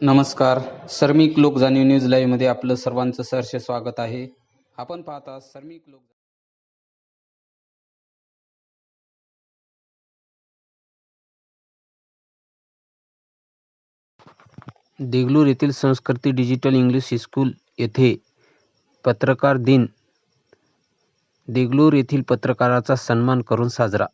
नमस्कार. सर्मिक लोक जाणीव न्यूज लाईव्हमध्ये आपलं सर्वांचं सहर्ष स्वागत आहे. आपण पाहता सर्मिक लोक देगलूर येथील संस्कृती डिजिटल इंग्लिश स्कूल येथे पत्रकार दिन देगलूर येथील पत्रकाराचा सन्मान करून साजरा.